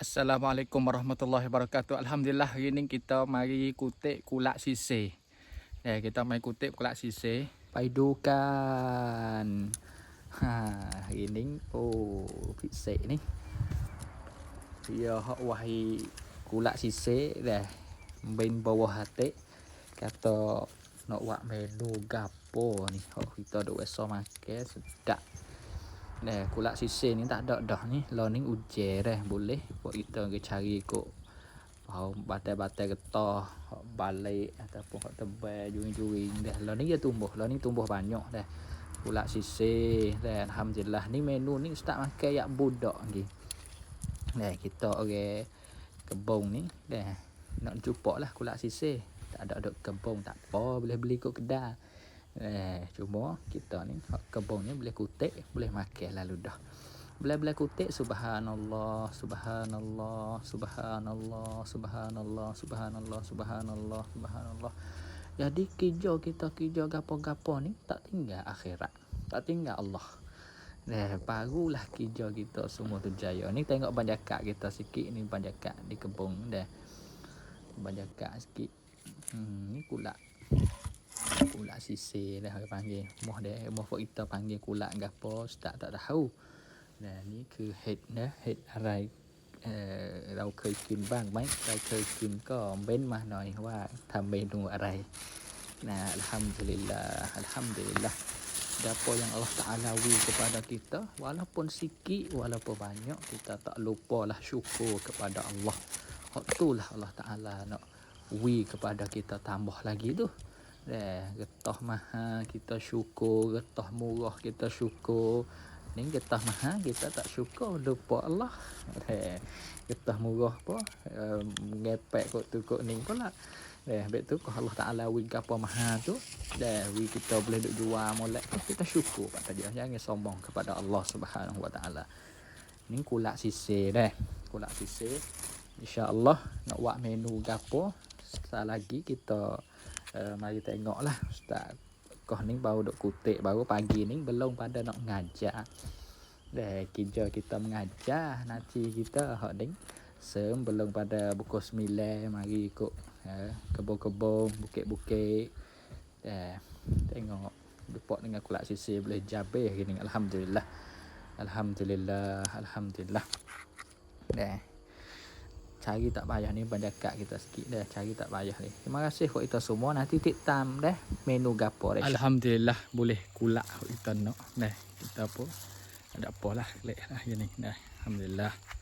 Assalamualaikum warahmatullahi wabarakatuh. Alhamdulillah hari ni kita mari kutip kulak sisir. Ya, kita mari kutip kulak sisir. Paidukan. Ha, hari ni oh pisik ni. Dia hak wahi kulak sisir dah. Main bawah hati. Kata nak buat menu gapo ni. Hak kita duk biasa makan sedap. Nah, kulak sisir ni tak ada dah ni. Lo ni ujar dah boleh. Buat kita ke cari kok. Bau batai-batai getah. Hak balik ataupun hak tebal juing-juing dah. Lo ni dia tumbuh. Lo ni tumbuh banyak dah. Kulak sisir dah. Alhamdulillah ni menu ni ustaz makan yak budak lagi. Nah, kita orang kebun ni dah. Nak jumpa lah kulak sisir. Tak ada ada kebun tak apa. Boleh beli kat kedai. Eh, cuma kita ni kebun ni boleh kutik, boleh makan lalu dah. Boleh-boleh kutik subhanallah, subhanallah, subhanallah, subhanallah, subhanallah, subhanallah, subhanallah. Jadi kerja kita kerja gapo-gapo ni tak tinggal akhirat. Tak tinggal Allah. Eh, barulah kerja kita semua tu jaya. Ni tengok banjakat kita sikit ni banjakat di kebun dah. Banjakat sikit. Hmm, ni kulak kulak sisir dah orang panggil moh dia moh fok kita panggil kulak gapo tak tak tahu nah ni คือเห็ดนะเห็ดอะไรเออเราเคยกินบ้างไหมใครเคยกินก็เม้นมาหน่อยว่าทำเมนูอะไรนะอัลฮัมดุลิลลาห์อัลฮัมดุลิลลาห์ Apa yang Allah Ta'ala wi kepada kita Walaupun sikit Walaupun banyak Kita tak lupalah syukur kepada Allah Itulah Allah Ta'ala nak Wi kepada kita tambah lagi tu Eh, getah mahal kita syukur, getah murah kita syukur. Ni getah mahal kita tak syukur lupa Allah. Eh, getah murah apa? Eh, ngepek kok tu kok ni pula. Eh, bet tu kau Allah Taala wi apa mahal tu. Dah wi kita boleh duk jual molek tu kita syukur pada dia. Jangan sombong kepada Allah Subhanahu Wa Taala. Ni kulak sisir dah. Kulak sisir. Insya-Allah nak buat menu gapo. Sekali lagi kita uh, mari tengok lah Ustaz. Koh ni baru duk kutik Baru pagi ni belum pada nak ngajar Dah kerja kita mengajar Nanti kita hak ni Sem belum pada pukul 9 Mari ikut uh, kebun-kebun Bukit-bukit. Dah Tengok Dupok dengan kulak sisi boleh jabir gini Alhamdulillah. Alhamdulillah Alhamdulillah. Dah cari tak payah ni banjakat kita sikit dah. Cari tak payah ni. Terima kasih buat kita semua. Nanti tik tam dah menu gapo dah. Alhamdulillah boleh kulak kita nak. Dah kita pun ada apalah lek lah gini. Dah alhamdulillah